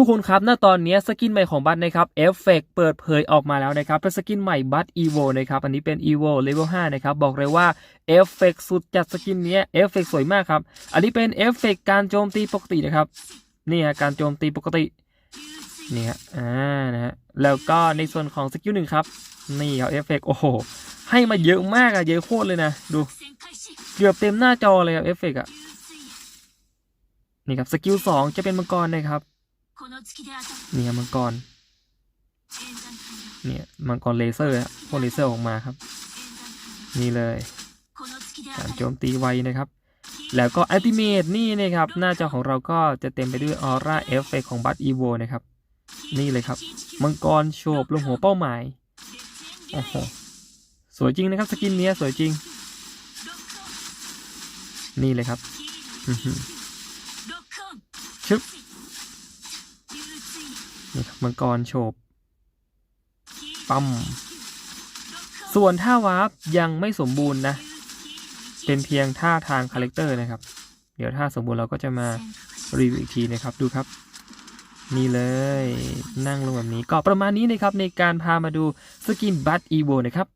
ทุกคนครับ ณ ตอนนี้สกินใหม่ของบัตนะครับเอฟเฟกเปิดเผยออกมาแล้วนะครับ เป็นสกินใหม่บัตอีโวนะครับ อันนี้เป็นอีโวเลเวล5นะครับ บอกเลยว่าเอฟเฟกสุดจัดสกินนี้เอฟเฟกสวยมากครับ อันนี้เป็นเอฟเฟกการโจมตีปกตินะครับ นี่ฮะการโจมตีปกติ นี่ฮะ อ่า นะฮะ แล้วก็ในส่วนของสกิลหนึ่งครับ นี่ครับเอฟเฟกโอ้โห ให้มาเยอะมากอะเยอะโคตรเลยนะ ดู เกือบเต็มหน้าจอเลยครับเอฟเฟกอะนี่ครับ สกิลสองจะเป็นมังกรนะครับ นี่ครับมังกร เนี่ยมังกรเลเซอร์พ่นเลเซอร์ออกมาครับ นี่เลยการโจมตีไวนะครับ แล้วก็แอติเมทนี่นะครับ หน้าจอของเราก็จะเต็มไปด้วยออร่าเอฟเฟกของบัตอีโวนะครับ นี่เลยครับ มังกรโฉบลงหัวเป้าหมายโอ้โหสวยจริงนะครับ สกินเนี้ยสวยจริง นี่เลยครับชึบ มังกรโฉบปั๊มส่วนท่าวาร์ปยังไม่สมบูรณ์นะ เป็นเพียงท่าทางคาแรคเตอร์นะครับ เดี๋ยวถ้าสมบูรณ์เราก็จะมารีวิวอีกทีนะครับดูครับ นี่เลยนั่งลงแบบนี้ก็ประมาณนี้นะครับในการพามาดูสกินบัตอีโวนะครับ